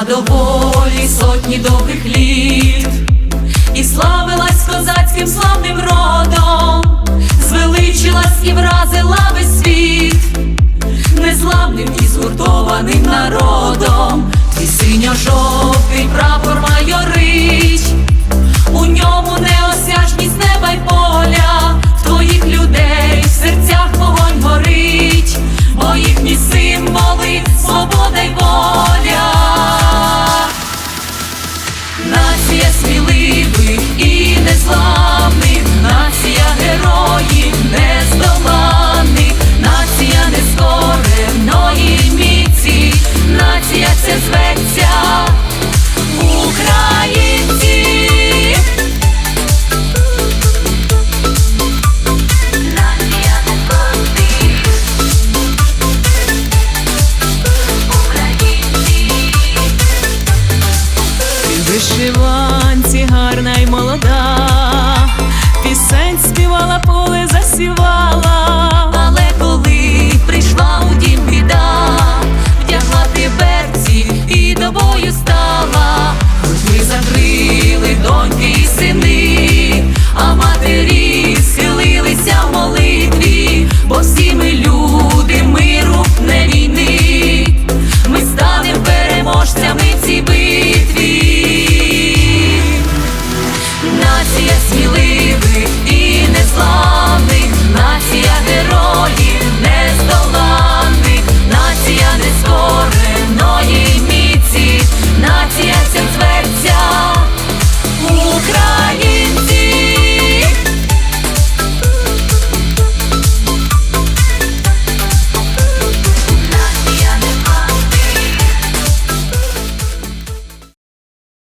Була доволі сотні добрих літ, і славилась козацьким славним родом, звеличилась і вразила весь світ, незламним і згуртованим народом, і синя жовтим